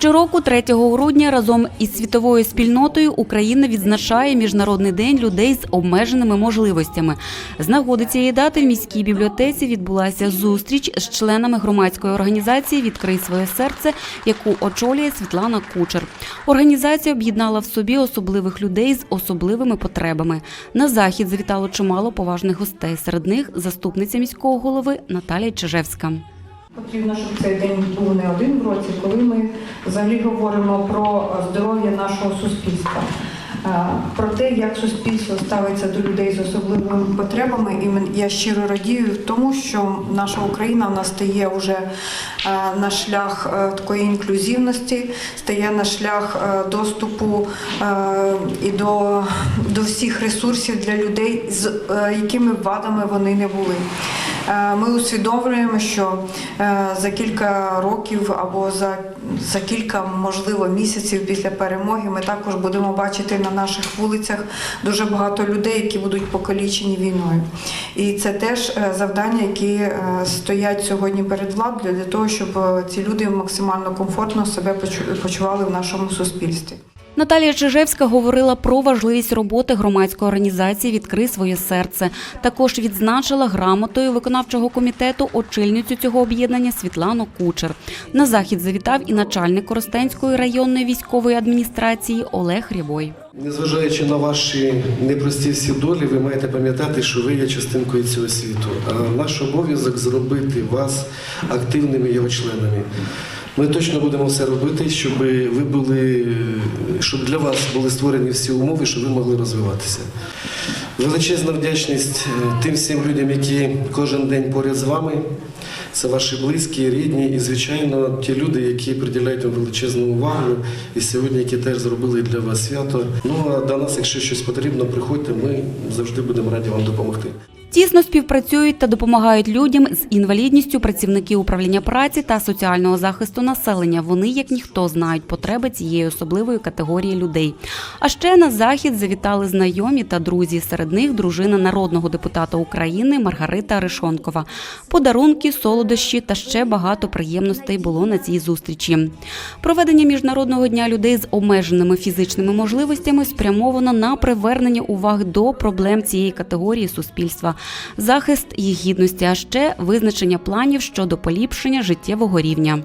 Щороку, 3 грудня, разом із світовою спільнотою Україна відзначає Міжнародний день людей з обмеженими можливостями. З нагоди цієї дати в міській бібліотеці відбулася зустріч з членами громадської організації Відкрий своє серце, яку очолює Світлана Кучер. Організація об'єднала в собі особливих людей з особливими потребами. На захід завітало чимало поважних гостей. Серед них заступниця міського голови Наталія Чижевська. Потрібно, щоб цей день був не один в році, коли ми взагалі говоримо про здоров'я нашого суспільства, Е, про те, як суспільство ставиться до людей з особливими потребами. І я щиро радію тому, що наша Україна вона стає вже е, на шлях е, такої інклюзивності, стає на шлях доступу і до, до всіх ресурсів для людей, з якими вадами вони не були. Е, Ми усвідомлюємо, що е, за кілька років або за, за кілька, можливо, місяців після перемоги ми також будемо бачити на наших вулицях дуже багато людей, які будуть покалічені війною. І це теж е, завдання, які стоять сьогодні перед владою для того, щоб ці люди максимально комфортно себе почували в нашому суспільстві. Наталія Чижевська говорила про важливість роботи громадської організації Відкрий своє серце. Також відзначила грамотою виконавчого комітету очільницю цього об'єднання Світлану Кучер. На захід завітав і начальник Коростенської районної військової адміністрації Олег Рябой. Незважаючи на ваші непрості всі долі, ви маєте пам'ятати, що ви є частинкою цього світу. Наш обов'язок зробити вас активними його членами. Ми точно будемо все робити, щоб ви були, щоб для вас були створені всі умови, щоб ви могли розвиватися. Величезна вдячність е, тим всім людям, які кожен день поряд з вами. Це ваші близькі, рідні і, звичайно, ті люди, які приділяють вам величезну увагу і сьогодні, які теж зробили для вас свято. Ну а до нас, якщо щось потрібно, приходьте, ми завжди будемо раді вам допомогти. Тісно співпрацюють та допомагають людям з інвалідністю працівники управління праці та соціального захисту населення. Вони, як ніхто, знають потреби цієї особливої категорії людей. А ще на захід завітали знайомі та друзі. Серед них дружина народного депутата України Маргарита Ришонкова. Подарунки, солодощі та ще багато приємностей було на цій зустрічі. Проведення міжнародного дня людей з обмеженими фізичними можливостями спрямовано на привернення уваги до проблем цієї категорії суспільства, захист їх гідності, а ще визначення планів щодо поліпшення життєвого рівня.